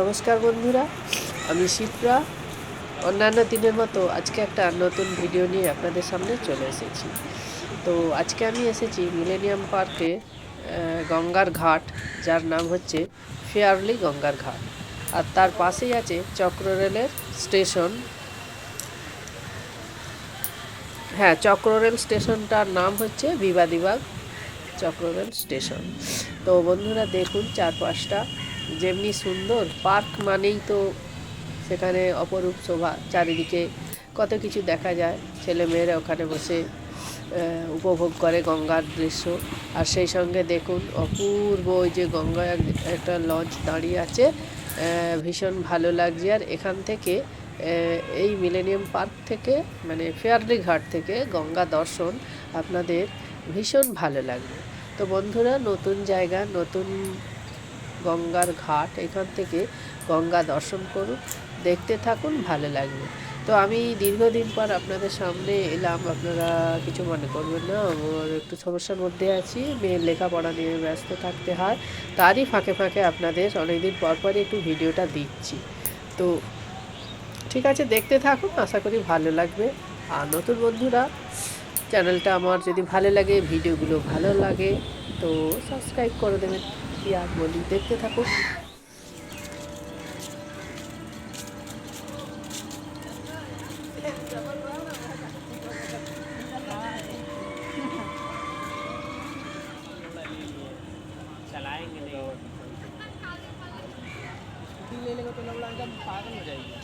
নমস্কার বন্ধুরা, আমি শিপ্রা। অন্যান্য দিনের মতো আজকে একটা নতুন ভিডিও নিয়ে আপনাদের সামনে চলে এসেছি। তো আজকে আমি এসেছি মিলেনিয়াম পার্কে গঙ্গার ঘাট, যার নাম হচ্ছে ফেয়ারলি গঙ্গার ঘাট। আর তার পাশেই আছে চক্ররেলের স্টেশন। হ্যাঁ চক্ররেল স্টেশনটার নাম হচ্ছে বিবাদীবাগ চক্ররেল স্টেশন। তো বন্ধুরা দেখুন চারপাশটা। যেমনি সুন্দর, পার্ক মানেই তো সেখানে অপরূপ শোভা, চারিদিকে কত কিছু দেখা যায়। ছেলে মেয়েরা ওখানে বসে উপভোগ করে গঙ্গার দৃশ্য। আর সেই সঙ্গে দেখুন, অপূর্ব ওই যে গঙ্গা একটা লঞ্চ দাঁড়িয়ে আছে। ভীষণ ভালো লাগছে। আর এখান থেকে এই মিলেনিয়াম পার্ক থেকে মানে ফেয়ারলি ঘাট থেকে গঙ্গা দর্শন আপনাদের ভীষণ ভালো লাগবে। তো বন্ধুরা, নতুন জায়গা, নতুন গঙ্গার ঘাট, এখান থেকে গঙ্গা দর্শন করুন, দেখতে থাকুন, ভালো লাগবে। তো আমি দীর্ঘদিন পর আপনাদের সামনে এলাম, আপনারা কিছু মনে করবেন না, আমার একটু সমস্যার মধ্যে আছি, মেয়ের লেখাপড়া নিয়ে ব্যস্ত থাকতে হয়, তারই ফাঁকে ফাঁকে আপনাদের অনেকদিন পর পরই একটু ভিডিওটা দিচ্ছি। তো ঠিক আছে, দেখতে থাকুন, আশা করি ভালো লাগবে। আর নতুন বন্ধুরা, চ্যানেলটা আমার যদি ভালো লাগে, ভিডিওগুলো ভালো লাগে, তো সাবস্ক্রাইব করে দেবেন। কি আর বলি দেখতে থাকুন चलाएंगे नहीं ले लेगा तो लौड़ा एकदम पागल हो जाएगी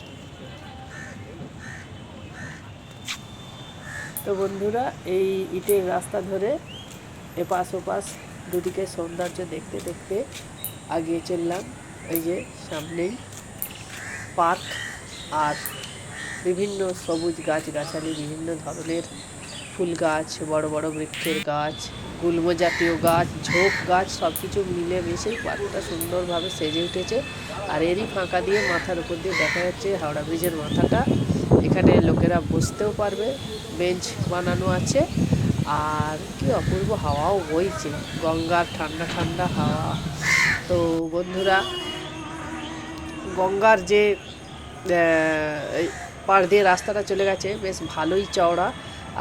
তো বন্ধুরা এই ইটের রাস্তা ধরে এপাশ ওপাশ দুদিকে সৌন্দর্য দেখতে দেখতে আগিয়ে চললাম। এই যে সামনেই পার্ক আর বিভিন্ন সবুজ গাছগাছালি, বিভিন্ন ধরনের ফুল গাছ বড় বড় বৃক্ষের গাছ, গুল্ম জাতীয় গাছ, ঝোপ গাছ সব কিছু মিলে মিশেই পার্কটা সুন্দরভাবে সেজে উঠেছে। আর এরই ফাঁকা দিয়ে মাথার উপর দিয়ে দেখা যাচ্ছে হাওড়া ব্রিজের মাথাটা। এখানে লোকেরা বসতেও পারবে, বেঞ্চ বানানো আছে। আর কি অপূর্ব হাওয়াও বইছে, গঙ্গার ঠান্ডা ঠান্ডা হাওয়া। তো বন্ধুরা, গঙ্গার যে পাড় দিয়ে রাস্তাটা চলে গেছে, বেশ ভালোই চওড়া।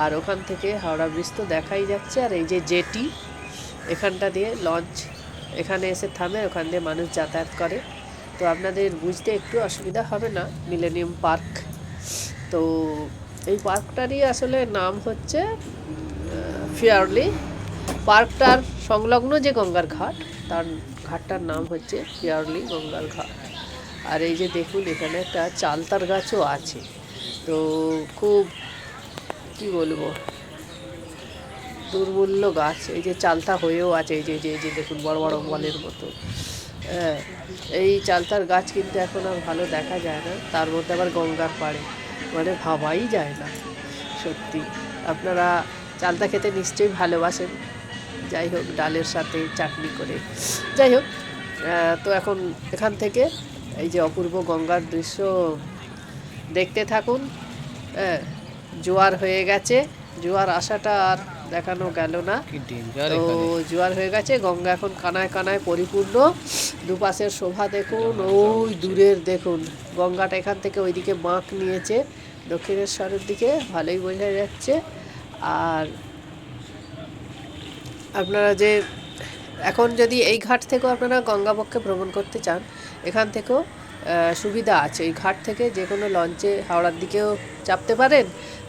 আর ওখান থেকে হাওড়া ব্রিজ তো দেখাই যাচ্ছে। আর এই যে জেটি, এখানটা দিয়ে লঞ্চ, এখানে এসে থামে, ওখান দিয়ে মানুষ যাতায়াত করে। তো আপনাদের বুঝতে একটু অসুবিধা হবে না মিলেনিয়াম পার্ক তো এই পার্কটারই আসলে নাম হচ্ছে ফিয়ারলি পার্কটার সংলগ্ন যে গঙ্গার ঘাট, তার ঘাটটার নাম হচ্ছে ফিয়ারলি গঙ্গার ঘাট। আর এই যে দেখুন, এখানে একটা চালতার গাছও আছে। তো খুব, কি বলব, দুর্মূল্য গাছ। এই যে চালতা হয়েও আছে, এই যে যে- যে দেখুন, বড় বড় বলের মতো। হ্যাঁ এই চালতার গাছ কিন্তু এখন আর ভালো দেখা যায় না। তার মধ্যে আবার গঙ্গার পাড়ে। মানে ভাবাই যায় না, সত্যি। আপনারা চালতা খেতে নিশ্চয়ই ভালোবাসেন। যাই হোক ডালের সাথে চাটনি করে। যাই হোক তো এখন এখান থেকে এই যে অপূর্ব গঙ্গার দৃশ্য দেখতে থাকুন। হ্যাঁ জোয়ার হয়ে গেছে। জোয়ার আসাটা আর দেখানো গেল না। তো জোয়ার হয়ে গেছে গঙ্গা এখন কানায় কানায় পরিপূর্ণ। দুপাশের শোভা দেখুন ওই দূরের দেখুন। গঙ্গাটা এখান থেকে ওইদিকে বাঁক নিয়েছে। দক্ষিণেশ্বরের দিকে ভালোই বোঝা যাচ্ছে। আর আপনারা যে এখন যদি এই ঘাট থেকেও আপনারা গঙ্গাপক্ষে ভ্রমণ করতে চান, এখান থেকেও সুবিধা আছে। এই ঘাট থেকে যে কোনো লঞ্চে হাওড়ার দিকেও চাপতে পারেন,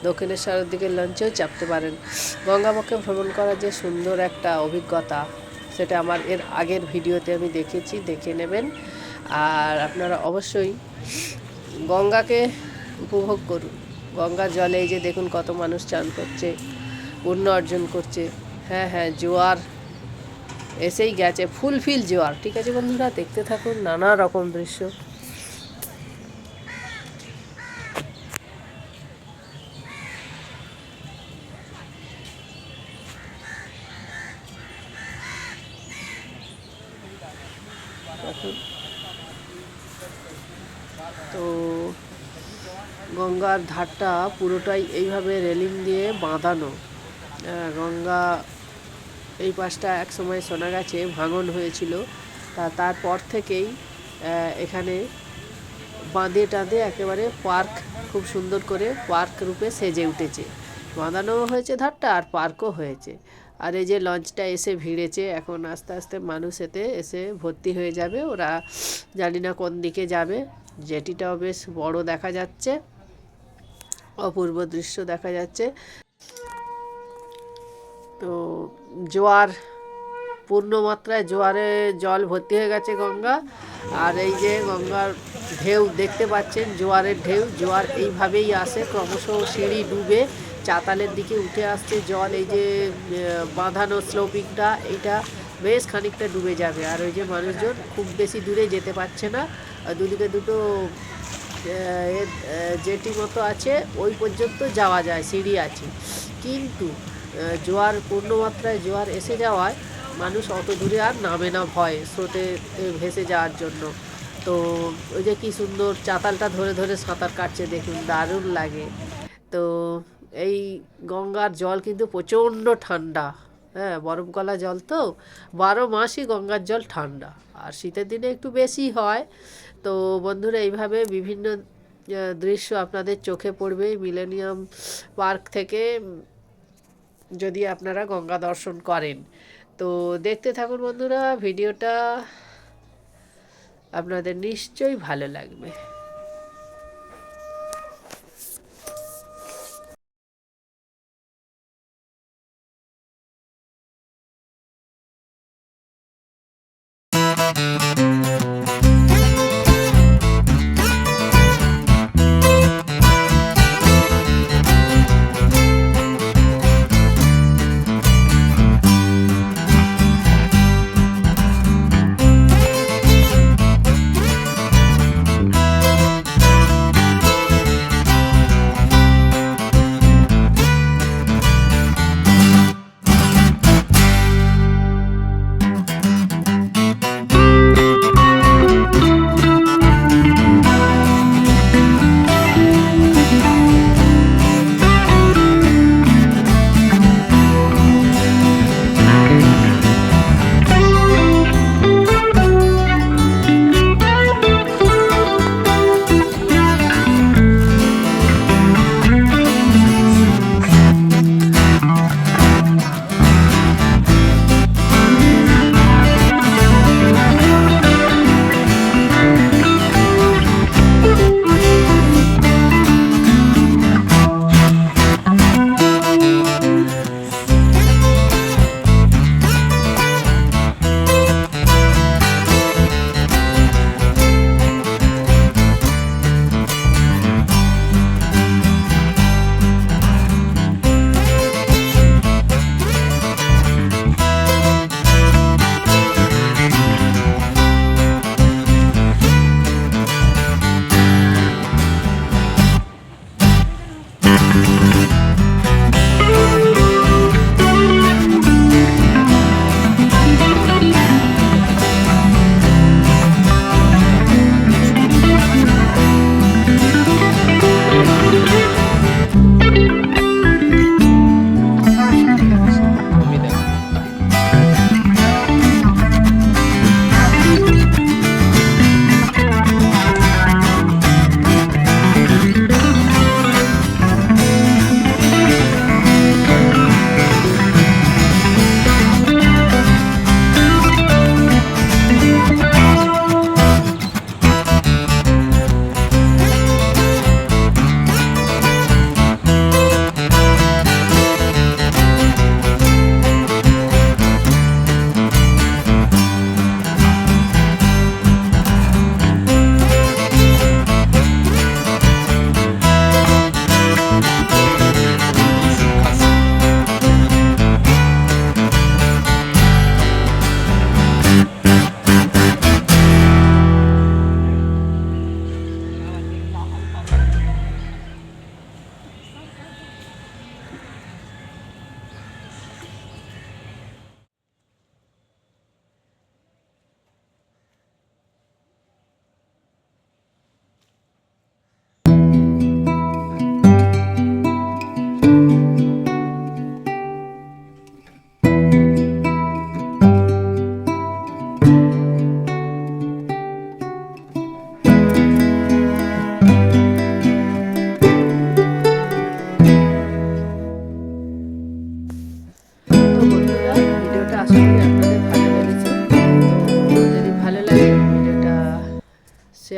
দক্ষিণেশ্বরের দিকে লঞ্চেও চাপতে পারেন। গঙ্গাপক্ষে ভ্রমণ করার যে সুন্দর একটা অভিজ্ঞতা, সেটা আমার এর আগের ভিডিওতে আমি দেখেছি, দেখে নেবেন। আর আপনারা অবশ্যই গঙ্গাকে উপভোগ করুন। গঙ্গার জলে এই যে দেখুন কত মানুষ চান করছে, পুণ্য অর্জন করছে। হ্যাঁ হ্যাঁ জোয়ার এসেই গেছে ফুলফিল জোয়ার। ঠিক আছে বন্ধুরা, দেখতে থাকুন নানা রকম দৃশ্য। তো গঙ্গার ধারটা পুরোটাই এইভাবে রেলিং দিয়ে বাঁধানো। গঙ্গা এই পাশটা এক সময় শোনা গেছে ভাঙন হয়েছিল। তা তারপর থেকেই এখানে বাঁধে টাঁধে একেবারে পার্ক, খুব সুন্দর করে পার্ক রূপে সেজে উঠেছে। বাঁধানো হয়েছে ধারটা আর পার্কও হয়েছে। আর এই যে লঞ্চটা এসে ভিড়েছে, এখন আস্তে আস্তে মানুষ এতে এসে ভর্তি হয়ে যাবে। ওরা জানি না কোন দিকে যাবে। জেটিটাও বেশ বড় দেখা যাচ্ছে। অপূর্ব দৃশ্য দেখা যাচ্ছে। তো জোয়ার পূর্ণ মাত্রায় জোয়ারে জল ভর্তি হয়ে গেছে গঙ্গা। আর এই যে গঙ্গার ঢেউ দেখতে পাচ্ছেন, জোয়ারের ঢেউ। জোয়ার এইভাবেই আসে, ক্রমশ সিঁড়ি ডুবে চাতালের দিকে উঠে আসছে জল। এই যে বাঁধানো স্লোপিংটা, এইটা বেশ খানিকটা ডুবে যাবে। আর ওই যে মানুষজন খুব বেশি দূরে যেতে পারছে না। দুদিকে দুটো জেটি মতো আছে, ওই পর্যন্ত যাওয়া যায়, সিঁড়ি আছে। কিন্তু জোয়ার, পূর্ণমাত্রায় জোয়ার এসে যাওয়ায় মানুষ অত দূরে আর নামে না ভয়, স্রোতে ভেসে যাওয়ার জন্য। তো ওই যে কি সুন্দর চাতালটা ধরে ধরে সাঁতার কাটছে, দেখুন, দারুণ লাগে। তো এই গঙ্গার জল কিন্তু প্রচণ্ড ঠান্ডা। হ্যাঁ বরফ গলা জল তো, বারো মাসই গঙ্গার জল ঠান্ডা। আর শীতের দিনে একটু বেশি হয় তো বন্ধুরা, এইভাবে বিভিন্ন দৃশ্য আপনাদের চোখে পড়বে মিলেনিয়াম পার্ক থেকে যদি আপনারা গঙ্গা দর্শন করেন। তো দেখতে থাকুন বন্ধুরা, ভিডিওটা আপনাদের নিশ্চয়ই ভালো লাগবে।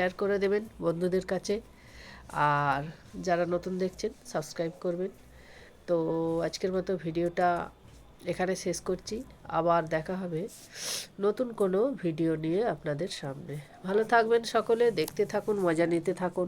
শেয়ার করে দেবেন বন্ধুদের কাছে। আর যারা নতুন দেখছেন সাবস্ক্রাইব করবেন। তো আজকের মতো ভিডিওটা এখানে শেষ করছি। আবার দেখা হবে নতুন কোনো ভিডিও নিয়ে আপনাদের সামনে। ভালো থাকবেন সকলে, দেখতে থাকুন, মজা নিতে থাকুন।